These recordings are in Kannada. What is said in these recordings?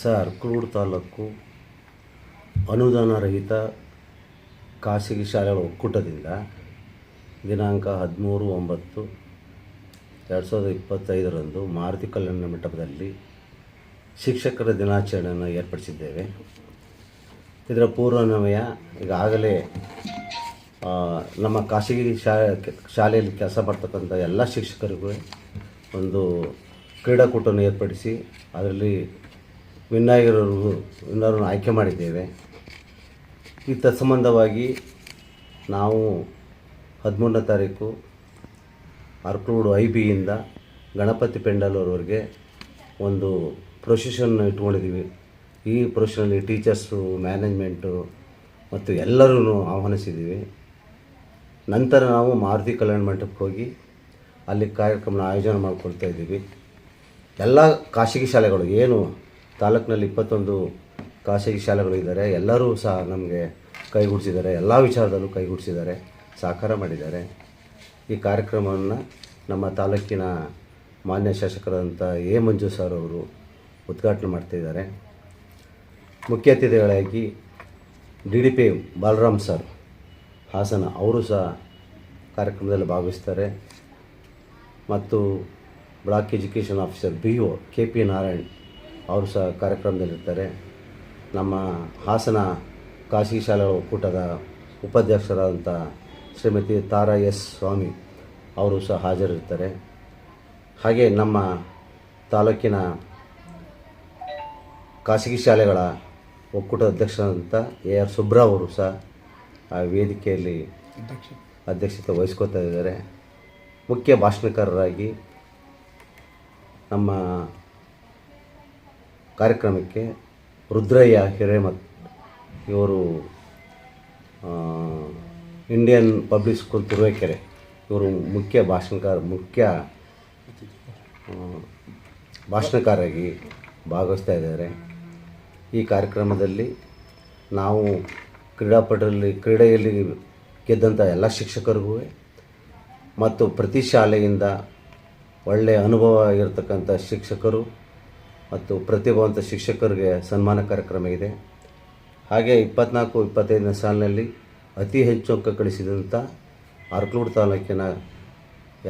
ಸರ್ ಅರ್ಕಲೂರು ತಾಲೂಕು ಅನುದಾನ ರಹಿತ ಖಾಸಗಿ ಶಾಲೆಗಳ ಒಕ್ಕೂಟದಿಂದ ದಿನಾಂಕ ಹದಿಮೂರು ಒಂಬತ್ತು ಎರಡು ಸಾವಿರದ ಇಪ್ಪತ್ತೈದರಂದು ಮಾರುತಿ ಕಲ್ಯಾಣ ಮಂಟಪದಲ್ಲಿ ಶಿಕ್ಷಕರ ದಿನಾಚರಣೆಯನ್ನು ಏರ್ಪಡಿಸಿದ್ದೇವೆ. ಇದರ ಪೂರ್ವನಮಯ ಈಗಾಗಲೇ ನಮ್ಮ ಖಾಸಗಿ ಶಾಲೆ, ಶಾಲೆಯಲ್ಲಿ ಕೆಲಸ ಮಾಡ್ತಕ್ಕಂಥ ಎಲ್ಲ ಶಿಕ್ಷಕರಿಗೂ ಒಂದು ಕ್ರೀಡಾಕೂಟವನ್ನು ಏರ್ಪಡಿಸಿ, ಅದರಲ್ಲಿ ವಿನ್ನಾಗಿರೋರಿಗೂ ವಿನ್ನರನ್ನು ಆಯ್ಕೆ ಮಾಡಿದ್ದೇವೆ. ಈ ತತ್ಸಂಬಂಧವಾಗಿ ನಾವು ಹದಿಮೂರನೇ ತಾರೀಕು ಅರ್ಕಲೂಡು ಐ ಬಿಯಿಂದ ಗಣಪತಿ ಪೆಂಡಲ್ವರೆಗೆ ಒಂದು ಪ್ರೊಸೆಷನ್ ಇಟ್ಕೊಂಡಿದ್ದೀವಿ. ಈ ಪ್ರೊಸೆಷನಲ್ಲಿ ಟೀಚರ್ಸು, ಮ್ಯಾನೇಜ್ಮೆಂಟು ಮತ್ತು ಎಲ್ಲರೂ ಆಹ್ವಾನಿಸಿದ್ದೀವಿ. ನಂತರ ನಾವು ಮಾರುತಿ ಕಲ್ಯಾಣ ಮಂಟಪಕ್ಕೆ ಹೋಗಿ ಅಲ್ಲಿ ಕಾರ್ಯಕ್ರಮನ ಆಯೋಜನೆ ಮಾಡಿಕೊಳ್ತಾ ಇದ್ದೀವಿ. ಎಲ್ಲ ಖಾಸಗಿ ಶಾಲೆಗಳು ಏನು ತಾಲೂಕಿನಲ್ಲಿ ಇಪ್ಪತ್ತೊಂದು ಖಾಸಗಿ ಶಾಲೆಗಳು ಇದ್ದಾರೆ ಎಲ್ಲರೂ ಸಹ ನಮಗೆ ಕೈಗೂಡಿಸಿದ್ದಾರೆ. ಎಲ್ಲ ವಿಚಾರದಲ್ಲೂ ಕೈಗೂಡಿಸಿದ್ದಾರೆ. ಸಹಕಾರ ಮಾಡಿದ್ದಾರೆ. ಈ ಕಾರ್ಯಕ್ರಮವನ್ನು ನಮ್ಮ ತಾಲೂಕಿನ ಮಾನ್ಯ ಶಾಸಕರಾದಂಥ ಎ ಮಂಜು ಸರ್ ಅವರು ಉದ್ಘಾಟನೆ ಮಾಡ್ತಿದ್ದಾರೆ ಮುಖ್ಯ ಅತಿಥಿಗಳಾಗಿ D D P Balaram sir, Hassan ಅವರು ಸಹ ಕಾರ್ಯಕ್ರಮದಲ್ಲಿ ಭಾಗವಹಿಸ್ತಾರೆ. ಮತ್ತು block education officer B O K P Narayan ಅವರು ಸಹ ಕಾರ್ಯಕ್ರಮದಲ್ಲಿರ್ತಾರೆ. ನಮ್ಮ ಹಾಸನ ಖಾಸಗಿ ಶಾಲೆಗಳ ಒಕ್ಕೂಟದ ಉಪಾಧ್ಯಕ್ಷರಾದಂಥ ಶ್ರೀಮತಿ ತಾರಾ ಎಸ್ ಸ್ವಾಮಿ ಅವರು ಸಹ ಹಾಜರಿರ್ತಾರೆ. ಹಾಗೆ ನಮ್ಮ ತಾಲೂಕಿನ ಖಾಸಗಿ ಶಾಲೆಗಳ ಒಕ್ಕೂಟದ ಅಧ್ಯಕ್ಷರಾದಂಥ ಎ ಆರ್ ಸುಬ್ರಾ ಅವರು ಸಹ ಆ ವೇದಿಕೆಯಲ್ಲಿ ಅಧ್ಯಕ್ಷತೆ ವಹಿಸ್ಕೋತಾ ಇದ್ದಾರೆ. ಮುಖ್ಯ ಭಾಷಣಕಾರರಾಗಿ ನಮ್ಮ ಕಾರ್ಯಕ್ರಮಕ್ಕೆ ರುದ್ರಯ್ಯ ಹಿರೇಮತ್ ಇವರು ಇಂಡಿಯನ್ ಪಬ್ಲಿಕ್ ಸ್ಕೂಲ್ ತುರುವೇಕೆರೆ, ಇವರು ಮುಖ್ಯ ಭಾಷಣಕಾರ, ಮುಖ್ಯ ಭಾಷಣಕಾರಾಗಿ ಭಾಗವಹಿಸ್ತಾ ಇದ್ದಾರೆ. ಈ ಕಾರ್ಯಕ್ರಮದಲ್ಲಿ ನಾವು ಕ್ರೀಡಾಪಟುರಲ್ಲಿ, ಕ್ರೀಡೆಯಲ್ಲಿ ಗೆದ್ದಂಥ ಎಲ್ಲ ಶಿಕ್ಷಕರಿಗೂ ಮತ್ತು ಪ್ರತಿ ಶಾಲೆಯಿಂದ ಒಳ್ಳೆಯ ಅನುಭವ ಇರತಕ್ಕಂಥ ಶಿಕ್ಷಕರು ಮತ್ತು ಪ್ರತಿಭಾವಂತ ಶಿಕ್ಷಕರಿಗೆ ಸನ್ಮಾನ ಕಾರ್ಯಕ್ರಮ ಇದೆ. ಹಾಗೆ ಇಪ್ಪತ್ನಾಲ್ಕು, ಇಪ್ಪತ್ತೈದನೇ ಸಾಲಿನಲ್ಲಿ ಅತಿ ಹೆಚ್ಚು ಅಂಕ ಗಳಿಸಿದಂಥ ಅರ್ಕಲೂರು ತಾಲೂಕಿನ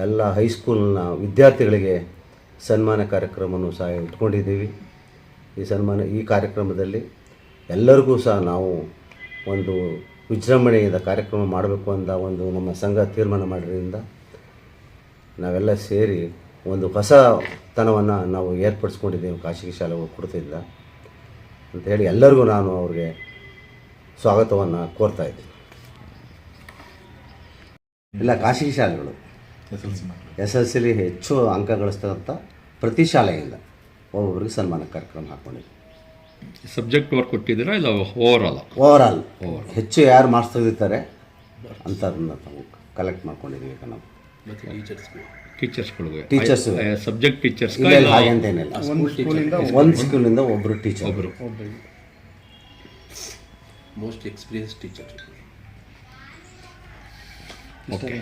ಎಲ್ಲ ಹೈಸ್ಕೂಲ್ನ ವಿದ್ಯಾರ್ಥಿಗಳಿಗೆ ಸನ್ಮಾನ ಕಾರ್ಯಕ್ರಮವನ್ನು ಸಹ ಇಟ್ಕೊಂಡಿದ್ದೀವಿ. ಈ ಸನ್ಮಾನ, ಈ ಕಾರ್ಯಕ್ರಮದಲ್ಲಿ ಎಲ್ಲರಿಗೂ ಸಹ ನಾವು ಒಂದು ವಿಜೃಂಭಣೆಯಿಂದ ಕಾರ್ಯಕ್ರಮ ಮಾಡಬೇಕು ಅಂತ ಒಂದು ನಮ್ಮ ಸಂಘ ತೀರ್ಮಾನ ಮಾಡಿರೋದ್ರಿಂದ ನಾವೆಲ್ಲ ಸೇರಿ ಒಂದು ಹೊಸತನವನ್ನು ನಾವು ಏರ್ಪಡಿಸ್ಕೊಂಡಿದ್ದೇವೆ ಖಾಸಗಿ ಶಾಲೆ ಕೊಡ್ತಿದ್ದ ಅಂತ ಹೇಳಿ ಎಲ್ಲರಿಗೂ ನಾನು ಅವ್ರಿಗೆ ಸ್ವಾಗತವನ್ನು ಕೋರ್ತಾ ಇದ್ದೀನಿ. ಇಲ್ಲ ಖಾಸಗಿ ಶಾಲೆಗಳು. ಎಸ್ ಎಲ್ ಸಿಲಿ ಹೆಚ್ಚು ಅಂಕ ಗಳಿಸ್ತಕ್ಕಂಥ ಪ್ರತಿ ಶಾಲೆಯಿಂದ ಒಬ್ಬೊಬ್ಬರಿಗೆ ಸನ್ಮಾನ ಕಾರ್ಯಕ್ರಮ ಹಾಕ್ಕೊಂಡಿದ್ವಿ ಸಬ್ಜೆಕ್ಟ್ ವರ್ಕ್ ಕೊಟ್ಟಿದ್ದೀರಾ ಇಲ್ಲ ಓವರ್ ಆಲ್ ಓವರ್ ಆಲ್ ಹೆಚ್ಚು ಯಾರು ಮಾರ್ಕ್ಸ್ ತೆಗೆದಿರ್ತಾರೆ ಅದನ್ನು ನಾವು ಕಲೆಕ್ಟ್ ಮಾಡ್ಕೊಂಡಿದ್ದೀವಿ ಈಗ ನಾವು. ಟೀಚರ್ಸ್ಗಳಿಗೆ ಟೀಚರ್ಸ್ ಸಬ್ಜೆಕ್ಟ್ ಟೀಚರ್ಸ್ ಇಲ್ಲ ಹಾಗಂತೇನಿಲ್ಲ ಒಂದು ಸ್ಕೂಲಿಂದ ಒಬ್ಬರು ಟೀಚರ್ ಒಬ್ಬರು ಮೋಸ್ಟ್ ಎಕ್ಸ್ಪೀರಿಯನ್ಸ್ ಟೀಚರ್ ಓಕೆ